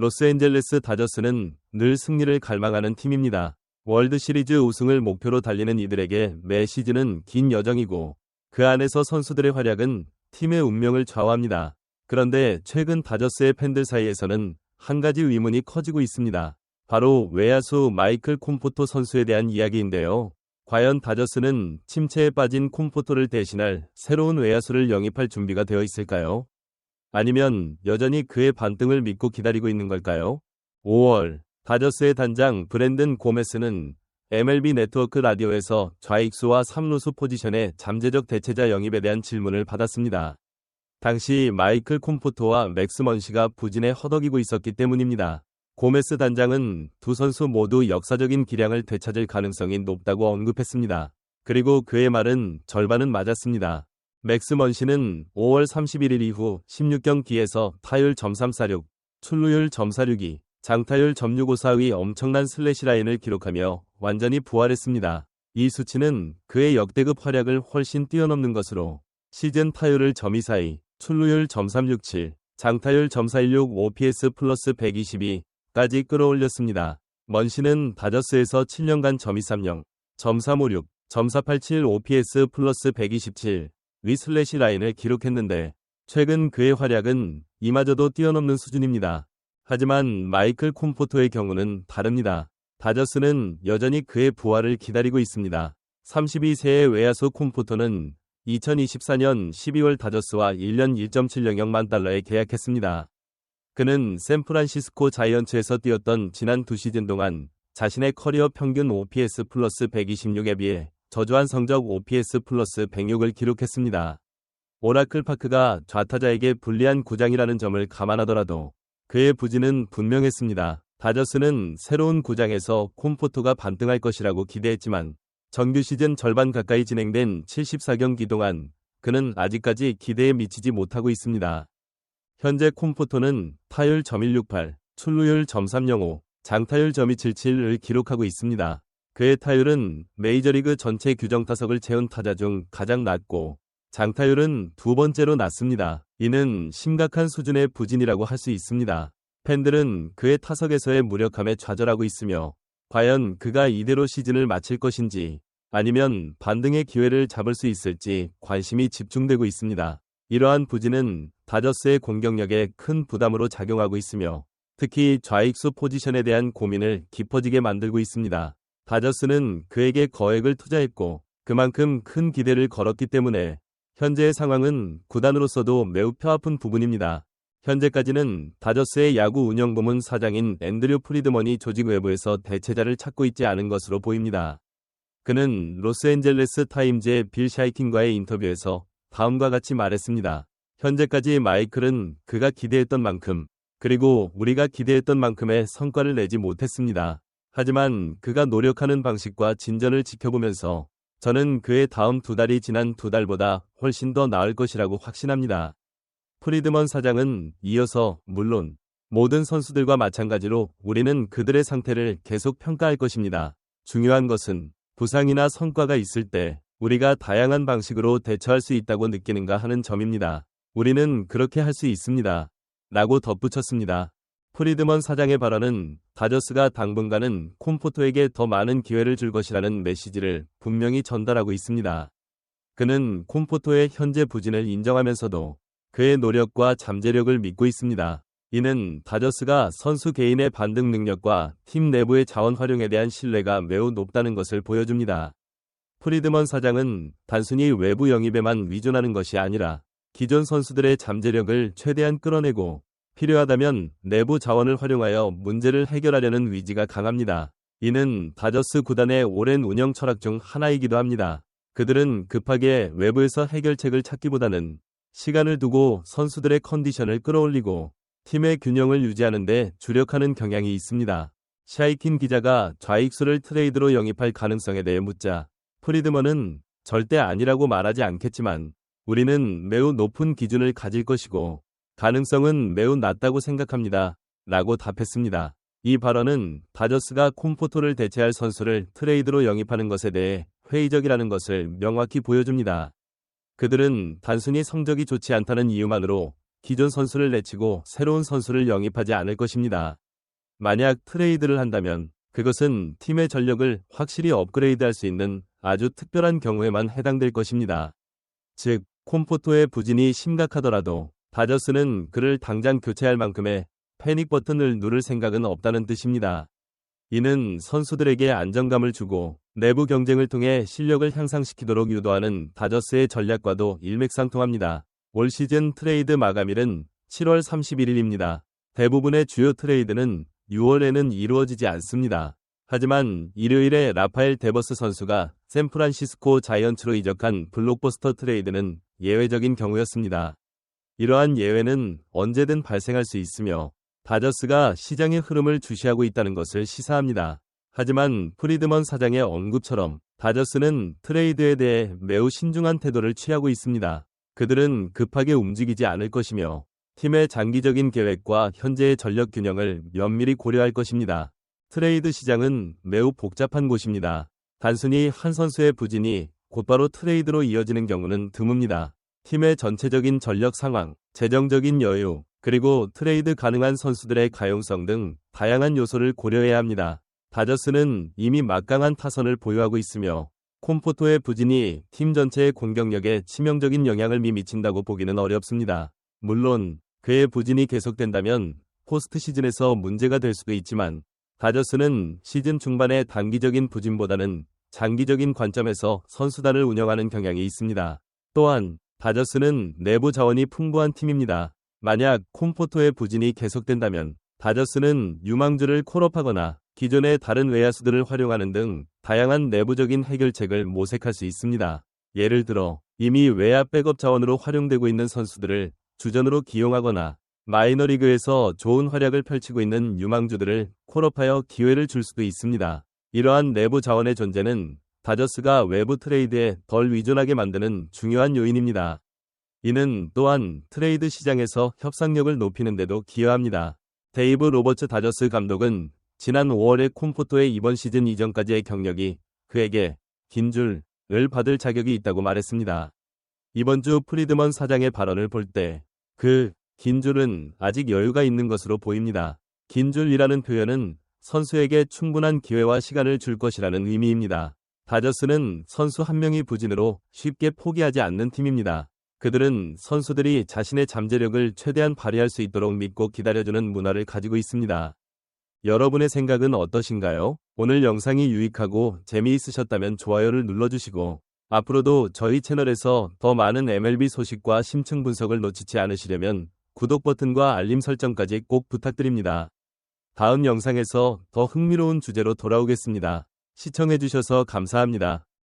로스앤젤레스 다저스는 늘 승리를 갈망하는 팀입니다. 월드 시리즈 우승을 목표로 달리는 이들에게 매 시즌은 긴 여정이고 그 안에서 선수들의 활약은 팀의 운명을 좌우합니다. 그런데 최근 다저스의 팬들 사이에서는 한 가지 의문이 커지고 있습니다. 바로 외야수 마이클 콤포토 선수에 대한 이야기인데요. 과연 다저스는 침체에 빠진 콤포토를 대신할 새로운 외야수를 영입할 준비가 되어 있을까요? 아니면 여전히 그의 반등을 믿고 기다리고 있는 걸까요? 5월 다저스의 단장 브랜든 고메스는 MLB 네트워크 라디오에서 좌익수와 3루수 포지션의 잠재적 대체자 영입에 대한 질문을 받았습니다. 당시 마이클 콤포토와 맥스 먼시가 부진에 허덕이고 있었기 때문입니다. 고메스 단장은 두 선수 모두 역사적인 기량을 되찾을 가능성이 높다고 언급했습니다. 그리고 그의 말은 절반은 맞았습니다. 맥스 먼시는 5월 31일 이후 16경기에서 타율 점346, 출루율 점462, 장타율 점654의 엄청난 슬래시 라인을 기록하며 완전히 부활했습니다. 이 수치는 그의 역대급 활약을 훨씬 뛰어넘는 것으로 시즌 타율을 점242, 출루율 점367, 장타율 점416 OPS 플러스 122까지 끌어올렸습니다. 먼시는 다저스에서 7년간 점230, 점356, 점487 OPS 플러스 127, 위슬래시 라인을 기록했는데 최근 그의 활약은 이마저도 뛰어넘는 수준입니다. 하지만 마이클 콤포토의 경우는 다릅니다. 다저스는 여전히 그의 부활을 기다리고 있습니다. 32세의 외야수 콤포토는 2024년 12월 다저스와 1년 1.7영역만 달러에 계약했습니다. 그는 샌프란시스코 자이언츠에서 뛰었던 지난 두 시즌 동안 자신의 커리어 평균 OPS 플러스 126에 비해 저조한 성적 OPS 플러스 106을 기록했습니다. 오라클 파크가 좌타자에게 불리한 구장이라는 점을 감안하더라도 그의 부진은 분명했습니다. 다저스는 새로운 구장에서 콤포토가 반등할 것이라고 기대했지만 정규 시즌 절반 가까이 진행된 74경기 동안 그는 아직까지 기대에 미치지 못하고 있습니다. 현재 콤포토는 타율 점168, 출루율 점305, 장타율 점277을 기록하고 있습니다. 그의 타율은 메이저리그 전체 규정 타석을 채운 타자 중 가장 낮고 장타율은 두 번째로 낮습니다. 이는 심각한 수준의 부진이라고 할 수 있습니다. 팬들은 그의 타석에서의 무력함에 좌절하고 있으며 과연 그가 이대로 시즌을 마칠 것인지 아니면 반등의 기회를 잡을 수 있을지 관심이 집중되고 있습니다. 이러한 부진은 다저스의 공격력에 큰 부담으로 작용하고 있으며 특히 좌익수 포지션에 대한 고민을 깊어지게 만들고 있습니다. 다저스는 그에게 거액을 투자했고 그만큼 큰 기대를 걸었기 때문에 현재의 상황은 구단으로서도 매우 뼈아픈 부분입니다. 현재까지는 다저스의 야구 운영 부문 사장인 앤드류 프리드먼이 조직 외부에서 대체자를 찾고 있지 않은 것으로 보입니다. 그는 로스앤젤레스 타임즈의 빌 샤이킹과의 인터뷰에서 다음과 같이 말했습니다. 현재까지 마이클은 그가 기대했던 만큼 그리고 우리가 기대했던 만큼의 성과를 내지 못했습니다. 하지만 그가 노력하는 방식과 진전을 지켜보면서 저는 그의 다음 두 달이 지난 두 달보다 훨씬 더 나을 것이라고 확신합니다. 프리드먼 사장은 이어서 물론 모든 선수들과 마찬가지로 우리는 그들의 상태를 계속 평가할 것입니다. 중요한 것은 부상이나 성과가 있을 때 우리가 다양한 방식으로 대처할 수 있다고 느끼는가 하는 점입니다. 우리는 그렇게 할 수 있습니다. 라고 덧붙였습니다. 프리드먼 사장의 발언은 다저스가 당분간은 콤포토에게 더 많은 기회를 줄 것이라는 메시지를 분명히 전달하고 있습니다. 그는 콤포토의 현재 부진을 인정하면서도 그의 노력과 잠재력을 믿고 있습니다. 이는 다저스가 선수 개인의 반등 능력과 팀 내부의 자원 활용에 대한 신뢰가 매우 높다는 것을 보여줍니다. 프리드먼 사장은 단순히 외부 영입에만 위존하는 것이 아니라 기존 선수들의 잠재력을 최대한 끌어내고 필요하다면 내부 자원을 활용하여 문제를 해결하려는 위지가 강합니다. 이는 다저스 구단의 오랜 운영 철학 중 하나이기도 합니다. 그들은 급하게 외부에서 해결책을 찾기보다는 시간을 두고 선수들의 컨디션을 끌어올리고 팀의 균형을 유지하는 데 주력하는 경향이 있습니다. 샤이킨 기자가 좌익수를 트레이드로 영입할 가능성에 대해 묻자 프리드먼은 절대 아니라고 말하지 않겠지만 우리는 매우 높은 기준을 가질 것이고 가능성은 매우 낮다고 생각합니다. 라고 답했습니다. 이 발언은 다저스가 콤포토를 대체할 선수를 트레이드로 영입하는 것에 대해 회의적이라는 것을 명확히 보여줍니다. 그들은 단순히 성적이 좋지 않다는 이유만으로 기존 선수를 내치고 새로운 선수를 영입하지 않을 것입니다. 만약 트레이드를 한다면 그것은 팀의 전력을 확실히 업그레이드할 수 있는 아주 특별한 경우에만 해당될 것입니다. 즉, 콤포토의 부진이 심각하더라도 다저스는 그를 당장 교체할 만큼의 패닉 버튼을 누를 생각은 없다는 뜻입니다. 이는 선수들에게 안정감을 주고 내부 경쟁을 통해 실력을 향상시키도록 유도하는 다저스의 전략과도 일맥상통합니다. 올 시즌 트레이드 마감일은 7월 31일입니다. 대부분의 주요 트레이드는 6월에는 이루어지지 않습니다. 하지만 일요일에 라파엘 데버스 선수가 샌프란시스코 자이언츠로 이적한 블록버스터 트레이드는 예외적인 경우였습니다. 이러한 예외는 언제든 발생할 수 있으며 다저스가 시장의 흐름을 주시하고 있다는 것을 시사합니다. 하지만 프리드먼 사장의 언급처럼 다저스는 트레이드에 대해 매우 신중한 태도를 취하고 있습니다. 그들은 급하게 움직이지 않을 것이며 팀의 장기적인 계획과 현재의 전력 균형을 면밀히 고려할 것입니다. 트레이드 시장은 매우 복잡한 곳입니다. 단순히 한 선수의 부진이 곧바로 트레이드로 이어지는 경우는 드뭅니다. 팀의 전체적인 전력 상황, 재정적인 여유, 그리고 트레이드 가능한 선수들의 가용성 등 다양한 요소를 고려해야 합니다. 다저스는 이미 막강한 타선을 보유하고 있으며 콤포토의 부진이 팀 전체의 공격력에 치명적인 영향을 미친다고 보기는 어렵습니다. 물론 그의 부진이 계속된다면 포스트 시즌에서 문제가 될 수도 있지만 다저스는 시즌 중반의 단기적인 부진보다는 장기적인 관점에서 선수단을 운영하는 경향이 있습니다. 또한 다저스는 내부 자원이 풍부한 팀입니다. 만약 콤포토의 부진이 계속된다면 다저스는 유망주를 콜업하거나 기존의 다른 외야수들을 활용하는 등 다양한 내부적인 해결책을 모색할 수 있습니다. 예를 들어 이미 외야 백업 자원으로 활용되고 있는 선수들을 주전으로 기용하거나 마이너리그에서 좋은 활약을 펼치고 있는 유망주들을 콜업하여 기회를 줄 수도 있습니다. 이러한 내부 자원의 존재는 다저스가 외부 트레이드에 덜 의존하게 만드는 중요한 요인입니다. 이는 또한 트레이드 시장에서 협상력을 높이는 데도 기여합니다. 데이브 로버츠 다저스 감독은 지난 5월에 콤포토의 이번 시즌 이전까지의 경력이 그에게 긴 줄을 받을 자격이 있다고 말했습니다. 이번 주 프리드먼 사장의 발언을 볼 때 그 긴 줄은 아직 여유가 있는 것으로 보입니다. 긴 줄이라는 표현은 선수에게 충분한 기회와 시간을 줄 것이라는 의미입니다. 다저스는 선수 한 명이 부진으로 쉽게 포기하지 않는 팀입니다. 그들은 선수들이 자신의 잠재력을 최대한 발휘할 수 있도록 믿고 기다려주는 문화를 가지고 있습니다. 여러분의 생각은 어떠신가요? 오늘 영상이 유익하고 재미있으셨다면 좋아요를 눌러주시고 앞으로도 저희 채널에서 더 많은 MLB 소식과 심층 분석을 놓치지 않으시려면 구독 버튼과 알림 설정까지 꼭 부탁드립니다. 다음 영상에서 더 흥미로운 주제로 돌아오겠습니다. 시청해주셔서 감사합니다.